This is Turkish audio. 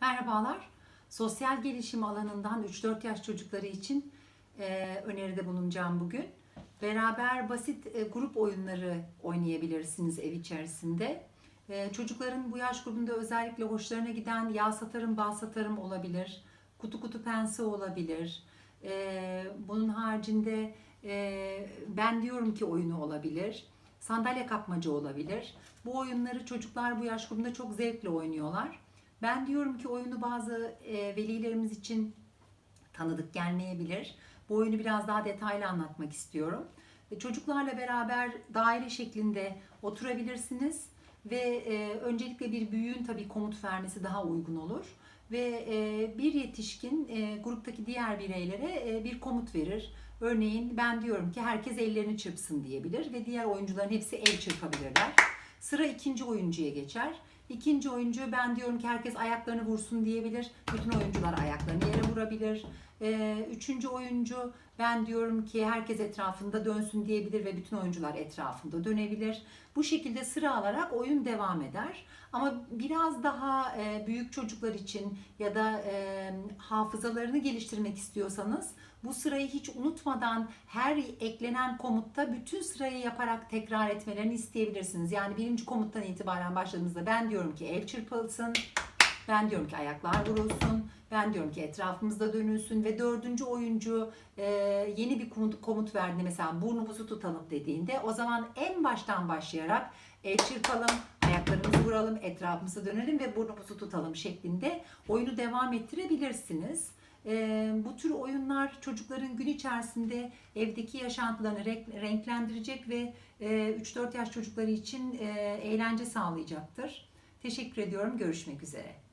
Merhabalar. Sosyal gelişim alanından 3-4 yaş çocukları için e, öneride bulunacağım bugün. Beraber basit e, grup oyunları oynayabilirsiniz ev içerisinde. E, çocukların bu yaş grubunda özellikle hoşlarına giden yağ satarım, bal satarım olabilir. Kutu kutu pense olabilir. E, bunun haricinde e, ben diyorum ki oyunu olabilir. Sandalye kapmaca olabilir. Bu oyunları çocuklar bu yaş grubunda çok zevkle oynuyorlar. Ben diyorum ki oyunu bazı e, velilerimiz için tanıdık gelmeyebilir. Bu oyunu biraz daha detaylı anlatmak istiyorum. E, Çocuklarla beraber daire şeklinde oturabilirsiniz ve e, öncelikle bir büyüğün tabii komut vermesi daha uygun olur ve e, bir yetişkin e, gruptaki diğer bireylere e, bir komut verir. Örneğin ben diyorum ki herkes ellerini çırpsın diyebilir ve diğer oyuncuların hepsi el çırpabilirler. Sıra ikinci oyuncuya geçer. İkinci oyuncu ben diyorum ki herkes ayaklarını vursun diyebilir. Bütün oyuncular ayaklarını yere vurabilir. Ee, üçüncü oyuncu ben diyorum ki herkes etrafında dönsün diyebilir ve bütün oyuncular etrafında dönebilir. Bu şekilde sıra alarak oyun devam eder. Ama biraz daha e, büyük çocuklar için ya da e, hafızalarını geliştirmek istiyorsanız bu sırayı hiç unutmadan her eklenen komutta bütün sırayı yaparak tekrar etmelerini isteyebilirsiniz. Yani birinci komuttan itibaren başladığınızda ben diyorum ki el çırpılsın, ben diyorum ki ayaklar vurulsun, ben diyorum ki etrafımızda dönülsün ve dördüncü oyuncu e, yeni bir komut, komut verdiğinde mesela burnumuzu tutalım dediğinde o zaman en baştan başlayarak el çırpalım, ayaklarımızı vuralım, etrafımıza dönelim ve burnumuzu tutalım şeklinde oyunu devam ettirebilirsiniz. Ee, bu tür oyunlar çocukların gün içerisinde evdeki yaşantılarını renk- renklendirecek ve e, 3-4 yaş çocukları için e, eğlence sağlayacaktır. Teşekkür ediyorum. Görüşmek üzere.